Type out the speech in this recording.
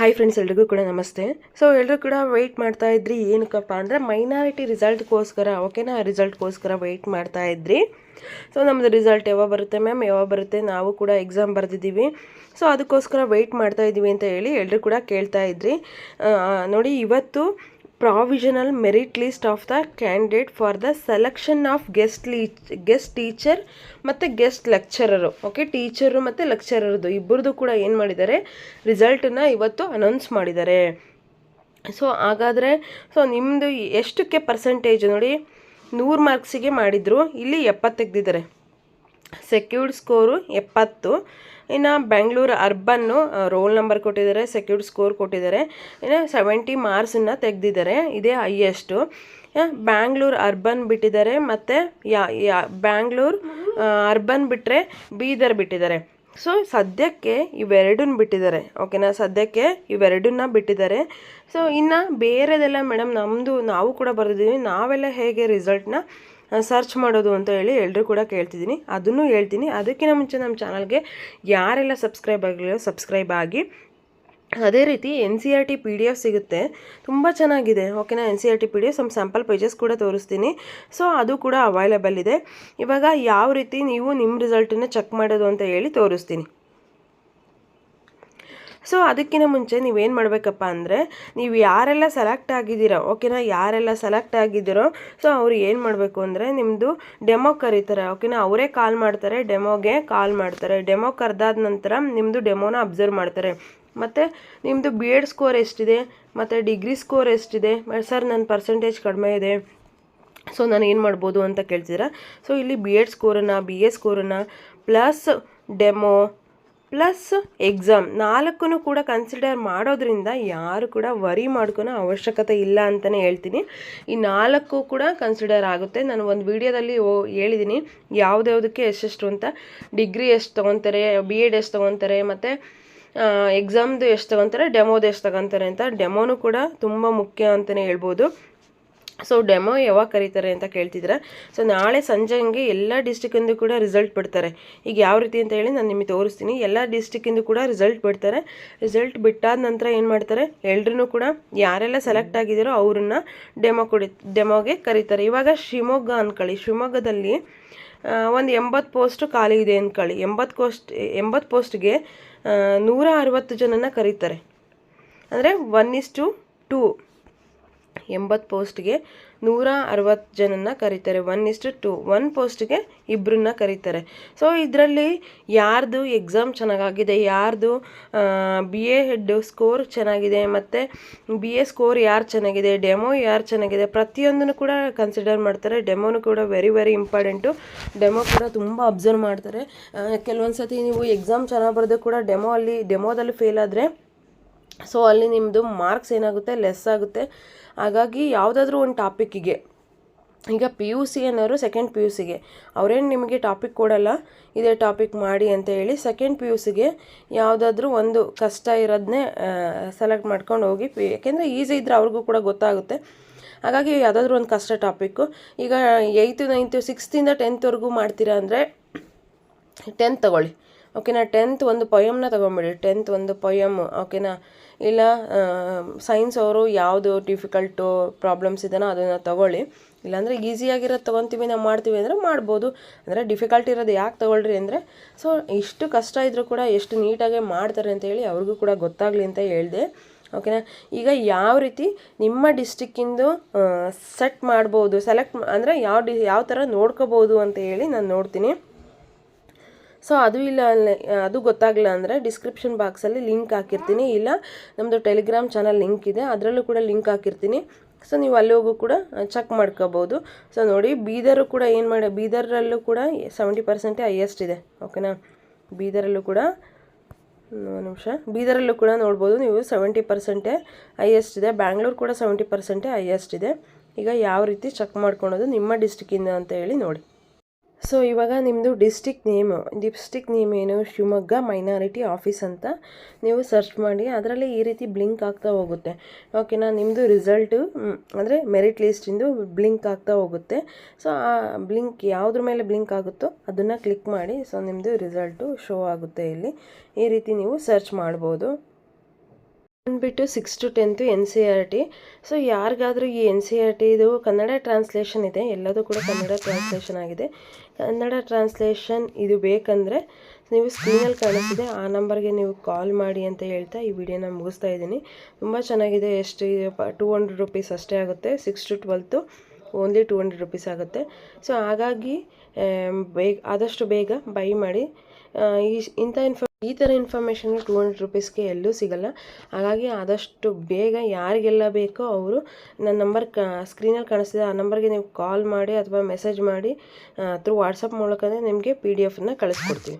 Hi friends ಎಲ್ರಿಗೂ ಕೂಡ ನಮಸ್ತೆ. ಸೊ ಎಲ್ಲರೂ ಕೂಡ ವೆಯ್ಟ್ ಮಾಡ್ತಾ ಇದ್ರಿ ಏನಕ್ಕಪ್ಪ ಅಂದರೆ ಮೈನಾರಿಟಿ ರಿಸಲ್ಟ್ಗೋಸ್ಕರ ಓಕೆನಾ ರಿಸಲ್ಟ್ಗೋಸ್ಕರ ವೆಯ್ಟ್ ಮಾಡ್ತಾ ಇದ್ರಿ. ಸೊ ನಮ್ಮದು ರಿಸಲ್ಟ್ ಯಾವಾಗ ಬರುತ್ತೆ ಮ್ಯಾಮ್ ಯಾವಾಗ ಬರುತ್ತೆ? ನಾವು ಕೂಡ ಎಕ್ಸಾಮ್ ಬರೆದಿದ್ದೀವಿ. ಸೊ ಅದಕ್ಕೋಸ್ಕರ ವೆಯ್ಟ್ ಮಾಡ್ತಾ ಇದ್ದೀವಿ ಅಂತ ಹೇಳಿ ಎಲ್ಲರೂ ಕೂಡ ಕೇಳ್ತಾ ಇದ್ರಿ. ನೋಡಿ, ಇವತ್ತು provisional merit list of the candidate for the selection of guest le guest teacher ಮತ್ತು ಗೆಸ್ಟ್ ಲೆಕ್ಚರರು ಓಕೆ ಟೀಚರು ಮತ್ತು ಲೆಕ್ಚರರ್ದು ಇಬ್ಬರದು ಕೂಡ ಏನು ಮಾಡಿದ್ದಾರೆ? ರಿಸಲ್ಟನ್ನ ಇವತ್ತು ಅನೌನ್ಸ್ ಮಾಡಿದ್ದಾರೆ. ಸೊ ಹಾಗಾದರೆ ಸೊ ನಿಮ್ಮದು ಎಷ್ಟಕ್ಕೆ ಪರ್ಸೆಂಟೇಜ್ ನೋಡಿ, ನೂರು ಮಾರ್ಕ್ಸಿಗೆ ಮಾಡಿದರು, ಇಲ್ಲಿ ಎಪ್ಪತ್ತು ತೆಗೆದಿದ್ದಾರೆ. ಸೆಕ್ಯೂರ್ಡ್ ಸ್ಕೋರು ಎಪ್ಪತ್ತು ಇನ್ನು ಬೆಂಗಳೂರು ಅರ್ಬನ್ನು ರೋಲ್ ನಂಬರ್ ಕೊಟ್ಟಿದ್ದಾರೆ ಸೆಕ್ಯೂರ್ಡ್ ಸ್ಕೋರ್ ಕೊಟ್ಟಿದ್ದಾರೆ. ಇನ್ನು ಸೆವೆಂಟಿ ಮಾರ್ಕ್ಸನ್ನು ತೆಗೆದಿದ್ದಾರೆ, ಇದೇ ಹೈಯೆಸ್ಟು ಬ್ಯಾಂಗ್ಳೂರು ಅರ್ಬನ್ ಬಿಟ್ಟಿದ್ದಾರೆ, ಮತ್ತು ಯಾ ಯಾ ಬ್ಯಾಂಗ್ಳೂರು ಅರ್ಬನ್ ಬಿಟ್ಟರೆ ಬೀದರ್ ಬಿಟ್ಟಿದ್ದಾರೆ. ಸೊ ಸದ್ಯಕ್ಕೆ ಇವೆರಡನ್ನ ಬಿಟ್ಟಿದ್ದಾರೆ ಓಕೆನಾ ಸದ್ಯಕ್ಕೆ ಇವೆರಡನ್ನ ಬಿಟ್ಟಿದ್ದಾರೆ. ಸೊ ಇನ್ನು ಬೇರೆದೆಲ್ಲ ಮೇಡಮ್ ನಮ್ಮದು ನಾವು ಕೂಡ ಬರೆದಿದ್ದೀವಿ. ನಾವೆಲ್ಲ ಹೇಗೆ ರಿಸಲ್ಟ್ನ ಸರ್ಚ್ ಮಾಡೋದು ಅಂತ ಹೇಳಿ ಎಲ್ಲರೂ ಕೂಡ ಕೇಳ್ತಿದ್ದೀನಿ. ಅದನ್ನು ಹೇಳ್ತೀನಿ. ಅದಕ್ಕಿಂತ ಮುಂಚೆ ನಮ್ಮ ಚಾನಲ್ಗೆ ಯಾರೆಲ್ಲ ಸಬ್ಸ್ಕ್ರೈಬ್ ಆಗಲಿಲ್ಲ ಸಬ್ಸ್ಕ್ರೈಬ್ ಆಗಿ. ಅದೇ ರೀತಿ N C R T P D F ಸಿಗುತ್ತೆ. ತುಂಬ ಚೆನ್ನಾಗಿದೆ. ಓಕೆನಾ? N C R T P D F some sample pages ಕೂಡ ತೋರಿಸ್ತೀನಿ. ಸೊ ಅದು ಕೂಡ ಅವೈಲೇಬಲ್ ಇದೆ. ಇವಾಗ ಯಾವ ರೀತಿ ನೀವು ನಿಮ್ಮ ರಿಸಲ್ಟನ್ನು ಚೆಕ್ ಮಾಡೋದು ಅಂತ ಹೇಳಿ ತೋರಿಸ್ತೀನಿ. ಸೊ ಅದಕ್ಕಿಂತ ಮುಂಚೆ ನೀವೇನು ಮಾಡಬೇಕಪ್ಪ ಅಂದರೆ, ನೀವು ಯಾರೆಲ್ಲ ಸೆಲೆಕ್ಟ್ ಆಗಿದ್ದೀರೋ ಓಕೆನಾ ಯಾರೆಲ್ಲ ಸೆಲೆಕ್ಟ್ ಆಗಿದ್ದೀರೋ ಸೊ ಅವ್ರು ಏನು ಮಾಡಬೇಕು ಅಂದರೆ ನಿಮ್ಮದು ಡೆಮೋ ಕರೀತಾರೆ ಓಕೆನಾ ಅವರೇ ಕಾಲ್ ಮಾಡ್ತಾರೆ ಡೆಮೋಗೆ ಕಾಲ್ ಮಾಡ್ತಾರೆ. ಡೆಮೋ ಕರೆದಾದ ನಂತರ ನಿಮ್ಮದು ಡೆಮೋನ ಅಬ್ಸರ್ವ್ ಮಾಡ್ತಾರೆ. ಮತ್ತು ನಿಮ್ಮದು ಬಿ ಎಡ್ ಸ್ಕೋರ್ ಎಷ್ಟಿದೆ, ಮತ್ತು ಡಿಗ್ರಿ ಸ್ಕೋರ್ ಎಷ್ಟಿದೆ ಸರ್ ನನ್ನ ಪರ್ಸೆಂಟೇಜ್ ಕಡಿಮೆ ಇದೆ ಸೊ ನಾನು ಏನು ಮಾಡ್ಬೋದು ಅಂತ ಕೇಳ್ತೀರಾ ಸೊ ಇಲ್ಲಿ ಬಿ ಎಡ್ ಸ್ಕೋರನ್ನು ಬಿ ಎ ಸ್ಕೋರನ್ನು ಪ್ಲಸ್ ಡೆಮೋ ಪ್ಲಸ್ ಎಕ್ಸಾಮ್ ನಾಲ್ಕು ಕೂಡ ಕನ್ಸಿಡರ್ ಮಾಡೋದ್ರಿಂದ ಯಾರು ಕೂಡ ವರಿ ಮಾಡ್ಕೊಳೋ ಅವಶ್ಯಕತೆ ಇಲ್ಲ ಅಂತಲೇ ಹೇಳ್ತೀನಿ. ಈ ನಾಲ್ಕು ಕೂಡ ಕನ್ಸಿಡರ್ ಆಗುತ್ತೆ. ನಾನು ಒಂದು ವಿಡಿಯೋದಲ್ಲಿ ಓ ಹೇಳಿದ್ದೀನಿ ಯಾವುದ್ಯಾವುದಕ್ಕೆ ಎಷ್ಟೆಷ್ಟು ಅಂತ. ಡಿಗ್ರಿ ಎಷ್ಟು ತೊಗೊತಾರೆ ಬಿ ಎಡ್ ಎಷ್ಟು ತೊಗೊತಾರೆ, ಮತ್ತು ಎಕ್ಸಾಮ್ದು ಎಷ್ಟು ತೊಗೊತಾರೆ ಡೆಮೋದು ಎಷ್ಟು ತಗೊತಾರೆ ಅಂತ. ಡೆಮೋನು ಕೂಡ ತುಂಬ ಮುಖ್ಯ ಅಂತಲೇ ಹೇಳ್ಬೋದು. ಸೊ ಡೆಮೋ ಯಾವಾಗ ಕರೀತಾರೆ ಅಂತ ಕೇಳ್ತಿದ್ರೆ ಸೊ ನಾಳೆ ಸಂಜೆ ಹಂಗೆ ಎಲ್ಲ ಡಿಸ್ಟಿಕ್ಕಿಂದು ಕೂಡ ರಿಸಲ್ಟ್ ಬಿಡ್ತಾರೆ. ಈಗ ಯಾವ ರೀತಿ ಅಂತ ಹೇಳಿ ನಾನು ನಿಮಗೆ ತೋರಿಸ್ತೀನಿ. ಎಲ್ಲ ಡಿಸ್ಟಿಕ್ಕಿಂದು ಕೂಡ ರಿಸಲ್ಟ್ ಬಿಡ್ತಾರೆ. ರಿಸಲ್ಟ್ ಬಿಟ್ಟಾದ ನಂತರ ಏನು ಮಾಡ್ತಾರೆ? ಎಲ್ರೂ ಕೂಡ ಯಾರೆಲ್ಲ ಸೆಲೆಕ್ಟ್ ಆಗಿದ್ದಾರೋ ಅವ್ರನ್ನ ಡೆಮೋ ಕೊಡಿ ಡೆಮೋಗೆ ಕರೀತಾರೆ. ಇವಾಗ ಶಿವಮೊಗ್ಗ ಅಂದ್ಕೊಳ್ಳಿ ಶಿವಮೊಗ್ಗದಲ್ಲಿ ಒಂದು ಎಂಬತ್ತು ಪೋಸ್ಟು ಖಾಲಿ ಇದೆ ಅಂದ್ಕೊಳ್ಳಿ ಎಂಬತ್ತು ಪೋಸ್ಟ್ ಎಂಬತ್ತು ಪೋಸ್ಟ್ಗೆ ನೂರ ಅರವತ್ತು ಜನನ ಕರೀತಾರೆ. ಅಂದರೆ ಒನ್ ಇಸ್ ಟು ಟೂ ಎಂಬತ್ತು ಪೋಸ್ಟ್ಗೆ ನೂರ ಅರವತ್ತು ಜನನ ಕರೀತಾರೆ. ಒನ್ ಇಸ್ಟು ಟು ಒನ್ ಪೋಸ್ಟ್ಗೆ ಇಬ್ಬರನ್ನ ಕರೀತಾರೆ. ಸೊ ಇದರಲ್ಲಿ ಯಾರ್ದು ಎಕ್ಸಾಮ್ ಚೆನ್ನಾಗಾಗಿದೆ, ಯಾರ್ದು ಬಿ ಎ ಹೆಡ್ ಸ್ಕೋರ್ ಚೆನ್ನಾಗಿದೆ, ಮತ್ತು ಬಿ ಎ ಸ್ಕೋರ್ ಯಾರು ಚೆನ್ನಾಗಿದೆ ಡೆಮೋ ಯಾರು ಚೆನ್ನಾಗಿದೆ, ಪ್ರತಿಯೊಂದನ್ನು ಕೂಡ ಕನ್ಸಿಡರ್ ಮಾಡ್ತಾರೆ. ಡೆಮೋನು ಕೂಡ ವೆರಿ ವೆರಿ ಇಂಪಾರ್ಟೆಂಟು ಡೆಮೋ ಕೂಡ ತುಂಬ ಅಬ್ಸರ್ವ್ ಮಾಡ್ತಾರೆ. ಕೆಲವೊಂದು ಸತಿ ನೀವು ಎಕ್ಸಾಮ್ ಚೆನ್ನಾಗಿ ಬರೆದು ಕೂಡ ಡೆಮೋ ಅಲ್ಲಿ ಡೆಮೋದಲ್ಲಿ ಫೇಲ್ ಆದರೆ ಸೊ ಅಲ್ಲಿ ನಿಮ್ಮದು ಮಾರ್ಕ್ಸ್ ಏನಾಗುತ್ತೆ? ಲೆಸ್ ಆಗುತ್ತೆ. ಹಾಗಾಗಿ ಯಾವುದಾದ್ರೂ ಒಂದು ಟಾಪಿಕ್ಕಿಗೆ ಈಗ ಪಿ ಯು ಸಿ ಅನ್ನೋರು ಸೆಕೆಂಡ್ ಪಿ ಯು ಸಿಗೆ ಅವರೇನು ನಿಮಗೆ ಟಾಪಿಕ್ ಕೊಡಲ್ಲ, ಇದೇ ಟಾಪಿಕ್ ಮಾಡಿ ಅಂತ ಹೇಳಿ ಸೆಕೆಂಡ್ ಪಿ ಯು ಸಿಗೆ ಯಾವುದಾದ್ರೂ ಒಂದು ಕಷ್ಟ ಇರೋದನ್ನೇ ಸೆಲೆಕ್ಟ್ ಮಾಡ್ಕೊಂಡು ಹೋಗಿ, ಪಿ, ಯಾಕೆಂದರೆ ಈಸಿ ಇದ್ದರೆ ಅವ್ರಿಗೂ ಕೂಡ ಗೊತ್ತಾಗುತ್ತೆ. ಹಾಗಾಗಿ ಯಾವುದಾದ್ರೂ ಒಂದು ಕಷ್ಟ ಟಾಪಿಕ್ಕು ಈಗ ಏಯ್ತು ನೈನ್ತು ಸಿಕ್ಸ್ತಿಂದ ಟೆಂತ್ವರೆಗೂ ಮಾಡ್ತೀರಾ ಅಂದರೆ ಟೆಂತ್ ತಗೊಳ್ಳಿ. ಓಕೆನಾ ಟೆಂತ್ ಒಂದು ಪೊಯಮ್ನ ತೊಗೊಂಬಿಡಿ. ಟೆಂತ್ ಒಂದು ಪೊಯಮ್ ಓಕೆನಾ? ಇಲ್ಲ ಸೈನ್ಸ್ ಅವರು ಯಾವುದು ಡಿಫಿಕಲ್ಟು ಪ್ರಾಬ್ಲಮ್ಸ್ ಇದೆಯೋ ಅದನ್ನು ತಗೊಳ್ಳಿ. ಇಲ್ಲಾಂದರೆ ಈಸಿಯಾಗಿರೋದು ತೊಗೊತೀವಿ, ನಾವು ಮಾಡ್ತೀವಿ ಅಂದರೆ ಮಾಡ್ಬೋದು. ಅಂದರೆ ಡಿಫಿಕಲ್ಟ್ ಇರೋದು ಯಾಕೆ ತೊಗೊಳ್ರಿ ಅಂದರೆ ಸೊ ಇಷ್ಟು ಕಷ್ಟ ಇದ್ದರೂ ಕೂಡ ಎಷ್ಟು ನೀಟಾಗಿ ಮಾಡ್ತಾರೆ ಅಂತ ಹೇಳಿ ಅವ್ರಿಗೂ ಕೂಡ ಗೊತ್ತಾಗಲಿ ಅಂತ ಹೇಳಿದೆ. ಓಕೆನಾ? ಈಗ ಯಾವ ರೀತಿ ನಿಮ್ಮ ಡಿಸ್ಟಿಕ್ಕಿಂದು ಸೆಟ್ ಮಾಡ್ಬೋದು ಸೆಲೆಕ್ಟ್ ಅಂದರೆ ಯಾವ ಡಿ, ಯಾವ ಥರ ನೋಡ್ಕೋಬೋದು ಅಂತ ಹೇಳಿ ನಾನು ನೋಡ್ತೀನಿ. ಸೊ ಅದು ಇಲ್ಲ ಅದು ಗೊತ್ತಾಗಲ್ಲ ಅಂದರೆ ಡಿಸ್ಕ್ರಿಪ್ಷನ್ ಬಾಕ್ಸಲ್ಲಿ ಲಿಂಕ್ ಹಾಕಿರ್ತೀನಿ. ಇಲ್ಲ ನಮ್ಮದು ಟೆಲಿಗ್ರಾಮ್ ಚಾನಲ್ ಲಿಂಕ್ ಇದೆ. ಅದರಲ್ಲೂ ಕೂಡ ಲಿಂಕ್ ಹಾಕಿರ್ತೀನಿ. ಸೊ ನೀವು ಅಲ್ಲಿ ಹೋಗು ಕೂಡ ಚೆಕ್ ಮಾಡ್ಕೋಬೋದು. ಸೊ ನೋಡಿ ಬೀದರು ಕೂಡ ಏನು ಮಾಡಿ ಬೀದರಲ್ಲೂ ಕೂಡ ಸೆವೆಂಟಿ ಪರ್ಸೆಂಟೇ ಹೈಯೆಸ್ಟ್ ಇದೆ. ಓಕೆನಾ ಬೀದರಲ್ಲೂ ಕೂಡ ನಿಮಿಷ. ಬೀದರಲ್ಲೂ ಕೂಡ ನೋಡ್ಬೋದು ನೀವು ಸೆವೆಂಟಿ ಪರ್ಸೆಂಟೇ ಹೈಯೆಸ್ಟ್ ಇದೆ. ಬ್ಯಾಂಗ್ಳೂರು ಕೂಡ ಸೆವೆಂಟಿ ಪರ್ಸೆಂಟೇ ಹೈಯೆಸ್ಟ್ ಇದೆ. ಈಗ ಯಾವ ರೀತಿ ಚೆಕ್ ಮಾಡ್ಕೊಳೋದು ನಿಮ್ಮ ಡಿಸ್ಟಿಕ್ಕಿಂದ ಅಂತ ಹೇಳಿ ನೋಡಿ. ಸೊ ಇವಾಗ ನಿಮ್ಮದು ಡಿಸ್ಟಿಕ್ ನೇಮು ಡಿಸ್ಟಿಕ್ ನೇಮ್ ಏನು? ಶಿವಮೊಗ್ಗ ಮೈನಾರಿಟಿ ಆಫೀಸ್ ಅಂತ ನೀವು ಸರ್ಚ್ ಮಾಡಿ, ಅದರಲ್ಲಿ ಈ ರೀತಿ ಬ್ಲಿಂಕ್ ಆಗ್ತಾ ಹೋಗುತ್ತೆ. ಓಕೆನಾ ನಿಮ್ಮದು ರಿಸಲ್ಟು ಅಂದರೆ ಮೆರಿಟ್ ಲಿಸ್ಟಿಂದು ಬ್ಲಿಂಕ್ ಆಗ್ತಾ ಹೋಗುತ್ತೆ. ಸೊ ಆ ಬ್ಲಿಂಕ್ ಯಾವುದ್ರ ಮೇಲೆ ಬ್ಲಿಂಕ್ ಆಗುತ್ತೋ ಅದನ್ನು ಕ್ಲಿಕ್ ಮಾಡಿ ಸೊ ನಿಮ್ಮದು ರಿಸಲ್ಟು ಶೋ ಆಗುತ್ತೆ ಇಲ್ಲಿ. ಈ ರೀತಿ ನೀವು ಸರ್ಚ್ ಮಾಡ್ಬೋದು. ಬಂದ್ಬಿಟ್ಟು six to tenth N C R T so ಯಾರಿಗಾದರೂ ಈ ಎನ್ ಸಿ ಆರ್ ಟಿದು ಕನ್ನಡ ಟ್ರಾನ್ಸ್ಲೇಷನ್ ಇದೆ. ಎಲ್ಲದೂ ಕೂಡ ಕನ್ನಡ ಟ್ರಾನ್ಸ್ಲೇಷನ್ ಆಗಿದೆ. ಕನ್ನಡ ಟ್ರಾನ್ಸ್ಲೇಷನ್ ಇದು ಬೇಕಂದರೆ ನೀವು ಸ್ಕ್ರೀನಲ್ಲಿ ಕಾಣಿಸ್ತಿದೆ. ಆ ನಂಬರ್ಗೆ ನೀವು ಕಾಲ್ ಮಾಡಿ ಅಂತ ಹೇಳ್ತಾ ಈ ವಿಡಿಯೋನ ಮುಗಿಸ್ತಾ ಇದ್ದೀನಿ. ತುಂಬ ಚೆನ್ನಾಗಿದೆ. ಎಷ್ಟು ಟೂ ಹಂಡ್ರೆಡ್ ರುಪೀಸ್ ಅಷ್ಟೇ ಆಗುತ್ತೆ. Six to twelfth only two hundred rupees ಆಗುತ್ತೆ. ಸೊ ಹಾಗಾಗಿ ಬೇಗ ಆದಷ್ಟು ಬೇಗ ಬೈ ಮಾಡಿ. ಈ, ಇಂಥ ಇನ್ಫ ಈ ಥರ ಇನ್ಫಾರ್ಮೇಷನ್ ಟೂ ಹಂಡ್ರೆಡ್ ರುಪೀಸ್ಗೆ ಎಲ್ಲೂ ಸಿಗಲ್ಲ. ಹಾಗಾಗಿ ಆದಷ್ಟು ಬೇಗ ಯಾರಿಗೆಲ್ಲ ಬೇಕೋ ಅವರು ನನ್ನ ನಂಬರ್ ಕ ಸ್ಕ್ರೀನಲ್ಲಿ ಕಾಣಿಸ್ತಿದೆ. ಆ ನಂಬರ್ಗೆ ನೀವು ಕಾಲ್ ಮಾಡಿ ಅಥವಾ ಮೆಸೇಜ್ ಮಾಡಿ ಥ್ರೂ ವಾಟ್ಸಪ್ ಮೂಲಕನೇ ನಿಮಗೆ ಪಿ ಡಿ ಎಫನ್ನ ಕಳಿಸ್ಕೊಡ್ತೀವಿ.